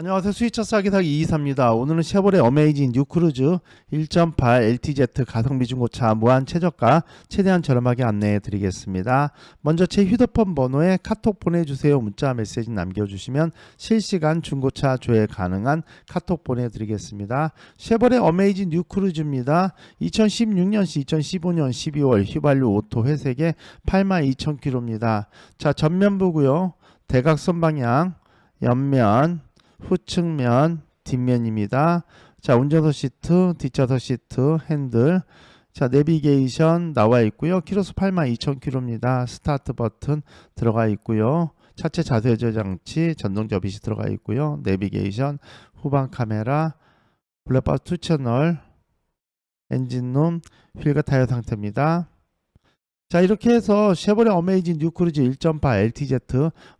안녕하세요. 스위처 싸기 사기 224입니다. 오늘은 쉐보레 어메이징 뉴크루즈 1.8 LTZ 가성비 중고차 무한 최저가 최대한 저렴하게 안내해 드리겠습니다. 먼저 제 휴대폰 번호에 카톡 보내주세요. 문자 메시지 남겨주시면 실시간 중고차 조회 가능한 카톡 보내드리겠습니다. 쉐보레 어메이징 뉴크루즈입니다. 2016년시 2015년 12월 휘발유 오토 회색에 82,000km입니다. 자 전면부고요. 대각선 방향 옆면 후측면 뒷면입니다. 자 운전석 시트 뒷좌석 시트 핸들 자 내비게이션 나와 있고요. 키로수 82,000km입니다. 스타트 버튼 들어가 있고요. 차체 자세 조절 장치 전동 접이시 들어가 있고요. 내비게이션 후방 카메라 블랙박스 2 채널 엔진룸 휠과 타이어 상태입니다. 자 이렇게 해서 쉐보레 어메이징 뉴크루즈 1.8 LTZ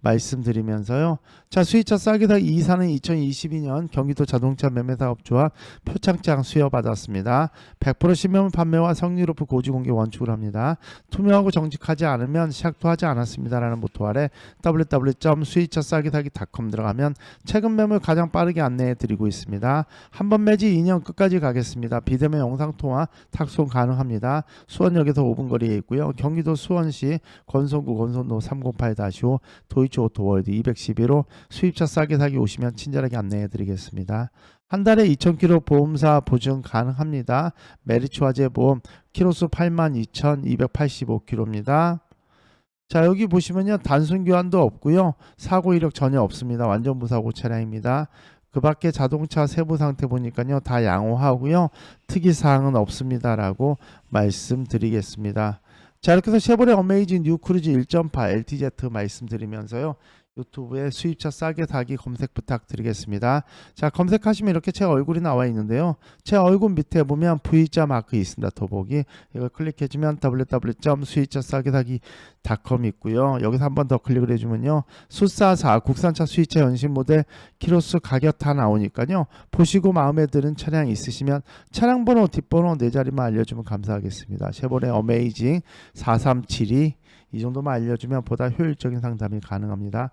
말씀드리면서요. 자 수입차 싸게 사기 2사는 2022년 경기도 자동차 매매사업조합 표창장 수여받았습니다. 100% 신명 판매와 성리 높은 고지 공개 원칙을 합니다. 투명하고 정직하지 않으면 시작도 하지 않았습니다라는 모토 아래 www.수입차 싸게 사기.com 들어가면 최근 매물 가장 빠르게 안내해 드리고 있습니다. 한 번 매지 2년 끝까지 가겠습니다. 비대면 영상 통화 탁송 가능합니다. 수원역에서 5분 거리에 있고요. 경기도 수원시 건선구 건선로 308-5 도이치 오토월드 211호 수입차 싸게 사기 오시면 친절하게 안내해 드리겠습니다. 한 달에 2,000km 보험사 보증 가능합니다. 메리츠 화재 보험 키로수 82,285km입니다. 자 여기 보시면요. 단순 교환도 없고요. 사고 이력 전혀 없습니다. 완전 무사고 차량입니다. 그 밖에 자동차 세부 상태 보니까요. 다 양호하고요. 특이 사항은 없습니다라고 말씀드리겠습니다 자 이렇게 해서 쉐보레 어메이징 뉴 크루즈 1.8 LTZ 말씀드리면서요 유튜브에 수입차 싸게 사기 검색 부탁드리겠습니다. 자 검색하시면 이렇게 제 얼굴이 나와 있는데요. 제 얼굴 밑에 보면 V자 마크 있습니다. 더보기 이걸 클릭해주면 www.수입차 싸게 사기.com 있고요. 여기서 한 번 더 클릭을 해주면요. 수사사 국산차 수입차 연식 모델 키로수 가격 다 나오니까요. 보시고 마음에 드는 차량 있으시면 차량 번호 뒷번호 네 자리만 알려주면 감사하겠습니다. 쉐보레 어메이징 4372 이 정도만 알려주면 보다 효율적인 상담이 가능합니다.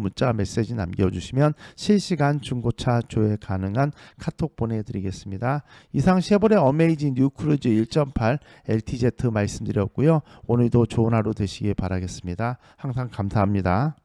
문자 메시지 남겨주시면 실시간 중고차 조회 가능한 카톡 보내드리겠습니다. 이상 쉐보레 어메이징 뉴크루즈 1.8 LTZ 말씀드렸고요. 오늘도 좋은 하루 되시길 바라겠습니다. 항상 감사합니다.